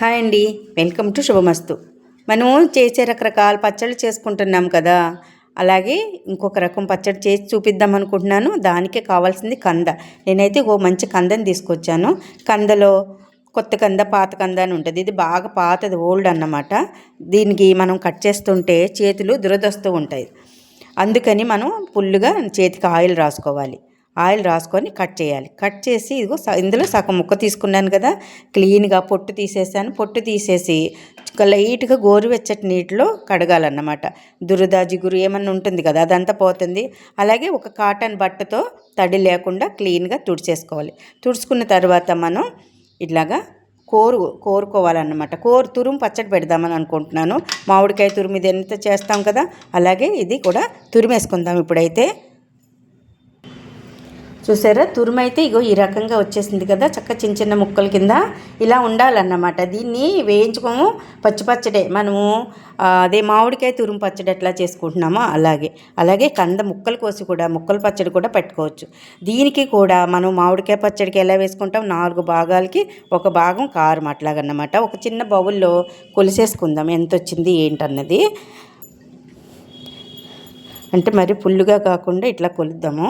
Hi అండి. Welcome to శుభమస్తు. మనం చేసే రకరకాల పచ్చళ్ళు చేసుకుంటున్నాం కదా. అలాగే ఇంకొక రకం పచ్చడి చేసి చూపిద్దాం అనుకుంటున్నాను. దానికే కావాల్సింది కంద. నేనైతే ఓ మంచి కందని తీసుకొచ్చాను. కందలో కొత్త కంద పాత కంద అని ఉంటుంది. ఇది బాగా పాతది ఓల్డ్ అన్నమాట. దీనికి మనం కట్ చేస్తుంటే చేతులు దురదొస్తూ ఉంటాయి. అందుకని మనం ఫుల్గా చేతికి ఆయిల్ రాసుకోవాలి. ఆయిల్ రాసుకొని కట్ చేయాలి. కట్ చేసి ఇదిగో స- ఇందులో సగం ముక్క తీసుకున్నాను కదా క్లీన్గా పొట్టు తీసేసాను. పొట్టు తీసేసి లైట్గా గోరువెచ్చటి నీటిలో కడగాలన్నమాట. దురద జిగురు ఏమన్నా ఉంటుంది కదా అదంతా పోతుంది. అలాగే ఒక కాటన్ బట్టతో తడి లేకుండా క్లీన్గా తుడిచేసుకోవాలి. తుడుచుకున్న తర్వాత మనం ఇట్లాగా కోరు కోరుకోవాలన్నమాట. కోరు తురుము పచ్చడి పెడదామని అనుకుంటున్నాను. మామిడికాయ తురుము ఇది ఎంత చేస్తాం కదా అలాగే ఇది కూడా తురిమేసుకుందాం ఇప్పుడైతే. చూసారా? తురుమైతే ఇగో ఈ రకంగా వచ్చేసింది కదా చక్క చిన్న చిన్న ముక్కల కింద ఇలా ఉండాలన్నమాట. దీన్ని వేయించుకోము పచ్చిపచ్చడే మనము అదే మామిడికాయ తురుము పచ్చడి ఎట్లా చేసుకుంటున్నామో అలాగే. అలాగే కంద ముక్కలు కోసి కూడా ముక్కల పచ్చడి కూడా పెట్టుకోవచ్చు. దీనికి కూడా మనం మామిడికాయ పచ్చడికి ఎలా వేసుకుంటాం? నాలుగు భాగాలకి ఒక భాగం కారం అట్లాగన్నమాట. ఒక చిన్న బౌల్లో కొలిసేసుకుందాం ఎంత వచ్చింది ఏంటన్నది. అంటే మరి పుల్లుగా కాకుండా ఇట్లా కొలుద్దాము.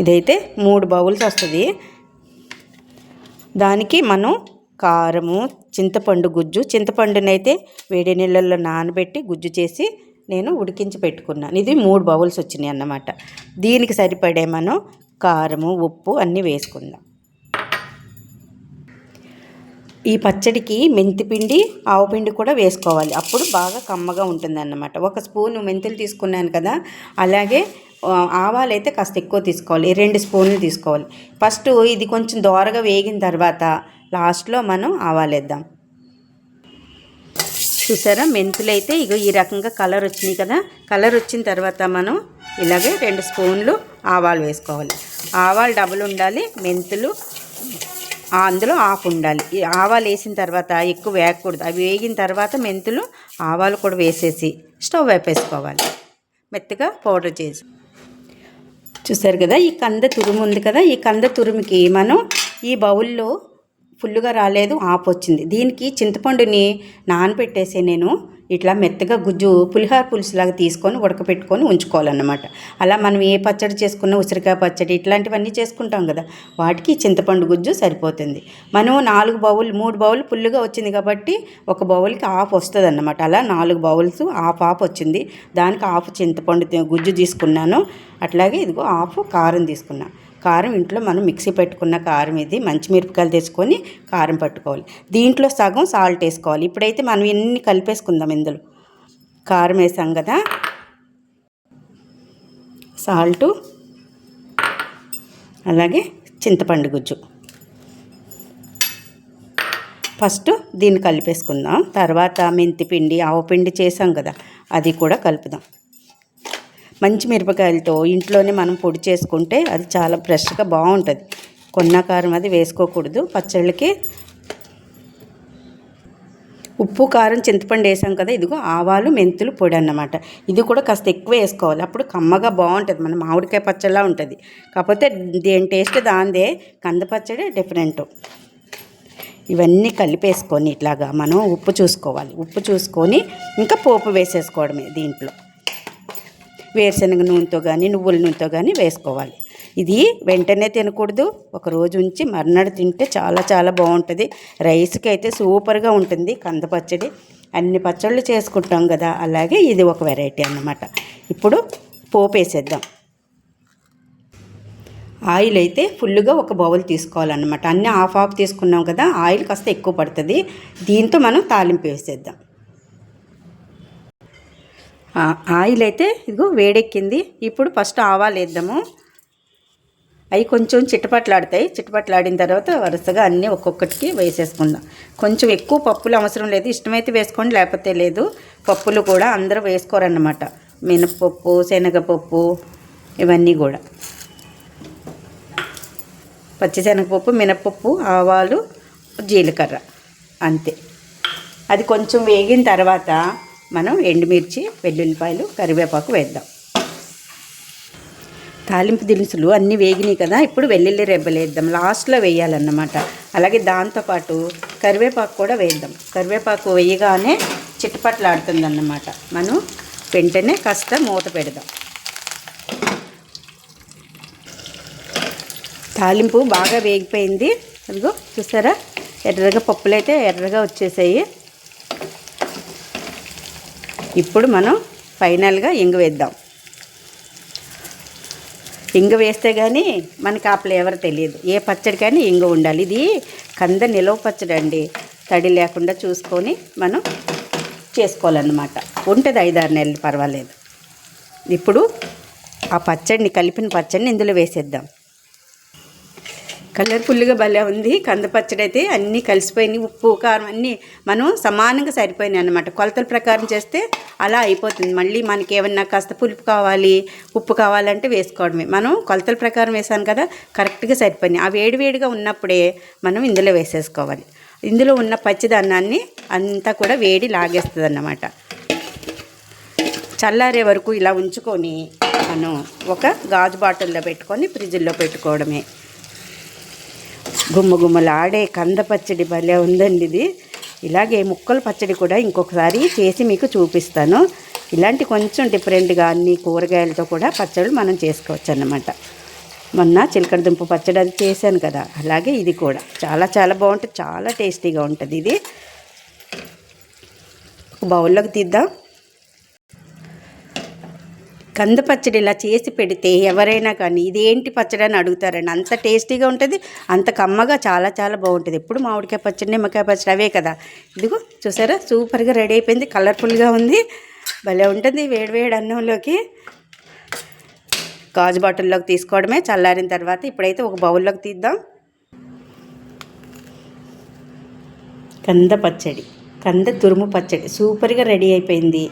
ఇదైతే మూడు బౌల్స్ వస్తుంది. దానికి మనం కారము చింతపండు గుజ్జు చింతపండునైతే వేడి నీళ్ళల్లో నానబెట్టి గుజ్జు చేసి నేను ఉడికించి పెట్టుకున్నాను. ఇది మూడు బౌల్స్ వచ్చినాయి అన్నమాట. దీనికి సరిపడే మనం కారము ఉప్పు అన్నీ వేసుకుందాం. ఈ పచ్చడికి మెంతిపిండి ఆవుపిండి కూడా వేసుకోవాలి. అప్పుడు బాగా కమ్మగా ఉంటుందన్నమాట. ఒక స్పూన్ మెంతులు తీసుకున్నాను కదా అలాగే ఆవాలు అయితే కాస్త ఎక్కువ తీసుకోవాలి. రెండు స్పూన్లు తీసుకోవాలి. ఫస్ట్ ఇది కొంచెం దోరగా వేగిన తర్వాత లాస్ట్లో మనం ఆవాలు వేద్దాం చూసారా? మెంతులు అయితే ఇగో ఈ రకంగా కలర్ వచ్చినాయి కదా? కలర్ వచ్చిన తర్వాత మనం ఇలాగే రెండు స్పూన్లు ఆవాలు వేసుకోవాలి. ఆవాలు డబుల్ ఉండాలి మెంతులు అందులో ఆకు ఉండాలి. ఈ ఆవాలు వేసిన తర్వాత ఎక్కువ వేగకూడదు అవి వేగిన తర్వాత మెంతులు ఆవాలు కూడా వేసేసి స్టవ్ వేపేసుకోవాలి మెత్తగా పౌడర్ చేసి చూసారు కదా ఈ కంద తురుము ఉంది కదా ఈ కంద తురుముకి మనం ఈ బౌల్లో ఫుల్లుగా రాలేదు ఆపు వచ్చింది దీనికి చింతపండుని నానబెట్టేసి నేను ఇట్లా మెత్తగా గుజ్జు పులిహార పులుసులాగా తీసుకొని ఉడకపెట్టుకొని ఉంచుకోవాలన్నమాట. అలా మనం ఏ పచ్చడి చేసుకున్న ఉసిరికాయ పచ్చడి ఇట్లాంటివన్నీ చేసుకుంటాం కదా వాటికి చింతపండు గుజ్జు సరిపోతుంది. మనం నాలుగు బౌల్ మూడు బౌల్ ఫుల్లుగా వచ్చింది కాబట్టి ఒక బౌల్కి ఆఫ్ వస్తుంది అన్నమాట అలా నాలుగు బౌల్స్ ఆఫ్ ఆఫ్ వచ్చింది. దానికి ఆఫ్ చింతపండు గుజ్జు తీసుకున్నాను. అట్లాగే ఇదిగో ఆఫ్ కారం తీసుకున్నాను కారం ఇంట్లో మనం మిక్సీ పెట్టుకున్న కారం ఇది మంచి మిరపకాయలు తీసుకొని కారం పట్టుకోవాలి. దీంట్లో సగం సాల్ట్ వేసుకోవాలి. ఇప్పుడైతే మనం ఎన్ని కలిపేసుకుందాం ఇందులో? కారం వేసాం కదా? సాల్టు అలాగే చింతపండు గుజ్జు. ఫస్ట్ దీన్ని కలిపేసుకుందాం. తర్వాత మెంతిపిండి ఆవపిండి చేసాం కదా అది కూడా కలుపుదాం. మంచి మిరపకాయలతో ఇంట్లోనే మనం పొడి చేసుకుంటే అది చాలా ఫ్రెష్గా బాగుంటుంది. కొన్న కారం అది వేసుకోకూడదు. పచ్చళ్ళకి ఉప్పు కారం చింతపండు వేసాం కదా ఇదిగో ఆవాలు మెంతులు పొడి అన్నమాట. ఇది కూడా కాస్త ఎక్కువ వేసుకోవాలి. అప్పుడు కమ్మగా బాగుంటుంది. మన మామిడికాయ పచ్చళ్ళ ఉంటుంది. కాకపోతే దేని టేస్ట్ దాందే. కంద పచ్చడి డిఫరెంట్. ఇవన్నీ కలిపేసుకొని ఇట్లాగా మనం ఉప్పు చూసుకోవాలి. ఉప్పు చూసుకొని ఇంకా పోపు వేసేసుకోవడమే దీంట్లో. వేరుశనగ నూనెతో కానీ నువ్వుల నూనెతో కానీ వేసుకోవాలి. ఇది వెంటనే తినకూడదు. ఒక రోజు ఉంచి మర్నాడు తింటే చాలా చాలా బాగుంటుంది. రైస్కి అయితే సూపర్గా ఉంటుంది కంద పచ్చడి. అన్ని పచ్చళ్ళు చేసుకుంటాం కదా అలాగే ఇది ఒక వెరైటీ అన్నమాట. ఇప్పుడు పోపు వేసేద్దాం. ఆయిల్ అయితే ఫుల్గా ఒక బౌల్ తీసుకోవాలన్నమాట. అన్నీ హాఫ్ హాఫ్ తీసుకున్నాం కదా ఆయిల్ కాస్త ఎక్కువ పడుతుంది. దీంతో మనం తాలింపు వేసేద్దాం. ఆయిల్ అయితే ఇదిగో వేడెక్కింది. ఇప్పుడు ఫస్ట్ ఆవాలు వేద్దాము. అవి కొంచెం చిట్టపట్లాడతాయి చిట్టపట్లాడిన తర్వాత వరుసగా అన్నీ ఒక్కొక్కటికి వేసేసుకుందాం. కొంచెం ఎక్కువ పప్పులు అవసరం లేదు. ఇష్టమైతే వేసుకోండి లేకపోతే లేదు. పప్పులు కూడా అందరూ వేసుకోరన్నమాట. మినపప్పు శనగపప్పు ఇవన్నీ కూడా. పచ్చిశనగపప్పు మినపప్పు ఆవాలు జీలకర్ర. అంతే. అది కొంచెం వేగిన తర్వాత మనం ఎండుమిర్చి వెల్లుల్లిపాయలు కరివేపాకు వేద్దాం. తాలింపు దినుసులు అన్నీ వేగినాయి కదా ఇప్పుడు వెల్లుల్లి రెబ్బలు వేద్దాం. లాస్ట్లో వేయాలన్నమాట. అలాగే దాంతోపాటు కరివేపాకు కూడా వేద్దాం. కరివేపాకు వేయగానే చిట్టపట్లాడుతుంది అన్నమాట మనం వెంటనే కాస్త మూత పెడదాం. తాలింపు బాగా వేగిపోయింది. అదిగో చూసారా? ఎర్రగా పప్పులు అయితే ఎర్రగా వచ్చేసాయి. ఇప్పుడు మనం ఫైనల్గా ఇంగు వేద్దాం. ఇంగు వేస్తే కానీ మనకి ఆ ఫ్లేవర్ తెలియదు ఏ పచ్చడి కానీ ఇంగు ఉండాలి. ఇది కంద నిలవ పచ్చడి అండి. తడి లేకుండా చూసుకొని మనం చేసుకోవాలన్నమాట. ఉంటుంది ఐదారు నెలలు పర్వాలేదు. ఇప్పుడు ఆ పచ్చడిని కలిపిన పచ్చడిని ఇందులో వేసేద్దాం. కలర్ఫుల్గా భలే ఉంది. కంద పచ్చడి అయితే అన్నీ కలిసిపోయినాయి. ఉప్పు కారం అన్నీ మనం సమానంగా సరిపోయినాయి అనమాట కొలతల ప్రకారం చేస్తే అలా అయిపోతుంది. మళ్ళీ మనకి ఏమన్నా కాస్త పులుపు కావాలి ఉప్పు కావాలంటే వేసుకోవడమే. మనం కొలతల ప్రకారం వేసాను కదా కరెక్ట్గా సరిపోయినాయి. ఆ వేడివేడిగా ఉన్నప్పుడే మనం ఇందులో వేసేసుకోవాలి. ఇందులో ఉన్న పచ్చిదన్నాన్ని అంతా కూడా వేడి లాగేస్తుంది అన్నమాట చల్లారే వరకు ఇలా ఉంచుకొని మనం ఒక గాజు బాటిల్లో పెట్టుకొని ఫ్రిడ్జ్లో పెట్టుకోవడమే. గుమ్మగుమ్మలాడే కంద పచ్చడి భలే ఉందండి ఇది. ఇలాగే ముక్కల పచ్చడి కూడా ఇంకొకసారి చేసి మీకు చూపిస్తాను. ఇలాంటి కొంచెం డిఫరెంట్గా అన్ని కూరగాయలతో కూడా పచ్చళ్ళు మనం చేసుకోవచ్చు అన్నమాట మొన్న చిలకడ దుంప పచ్చడి అది చేశాను కదా. అలాగే ఇది కూడా. చాలా చాలా బాగుంటుంది. చాలా టేస్టీగా ఉంటుంది ఇది. ఒక బౌల్లోకి తీద్దాం. కంద పచ్చడి ఇలా చేసి పెడితే ఎవరైనా కానీ ఇదేంటి పచ్చడి అని అడుగుతారండి. అంత టేస్టీగా ఉంటుంది అంత కమ్మగా చాలా చాలా బాగుంటుంది. ఎప్పుడు మామిడికాయ పచ్చడి నిమ్మకాయ పచ్చడి అవే కదా. ఇదిగో చూసారా? సూపర్గా రెడీ అయిపోయింది కలర్ఫుల్గా ఉంది. భలే ఉంటుంది వేడివేడి అన్నంలోకి. గాజు బాటిల్లోకి తీసుకోవడమే చల్లారిన తర్వాత ఇప్పుడైతే ఒక బౌల్లోకి తీద్దాం. కంద పచ్చడి కంద తురుము పచ్చడి సూపర్గా రెడీ అయిపోయింది.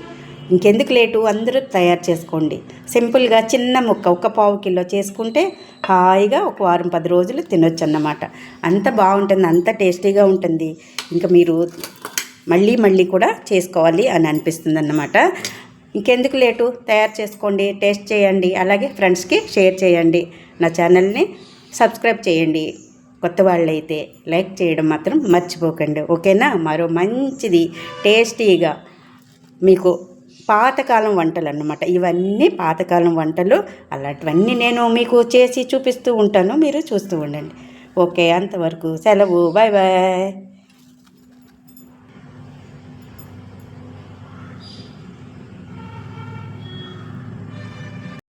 ఇంకెందుకు లేటు? అందరూ తయారు చేసుకోండి. సింపుల్గా చిన్న ముక్క ఒక పావు కిలో చేసుకుంటే హాయిగా ఒక వారం పది రోజులు తినొచ్చు అన్నమాట అంత బాగుంటుంది అంత టేస్టీగా ఉంటుంది. ఇంకా మీరు మళ్ళీ మళ్ళీ కూడా చేసుకోవాలి అని అనిపిస్తుంది అన్నమాట ఇంకెందుకు లేటు? తయారు చేసుకోండి టేస్ట్ చేయండి అలాగే ఫ్రెండ్స్కి షేర్ చేయండి. నా ఛానల్ని సబ్స్క్రైబ్ చేయండి. కొత్త వాళ్ళైతే లైక్ చేయడం మాత్రం మర్చిపోకండి. ఓకేనా? మరో మంచిది టేస్టీగా మీకు పాతకాలం వంటలు అన్నమాట ఇవన్నీ పాతకాలం వంటలు. అలాంటివన్నీ నేను మీకు చేసి చూపిస్తూ ఉంటాను. మీరు చూస్తూ ఉండండి. ఓకే అంతవరకు సెలవు. Bye bye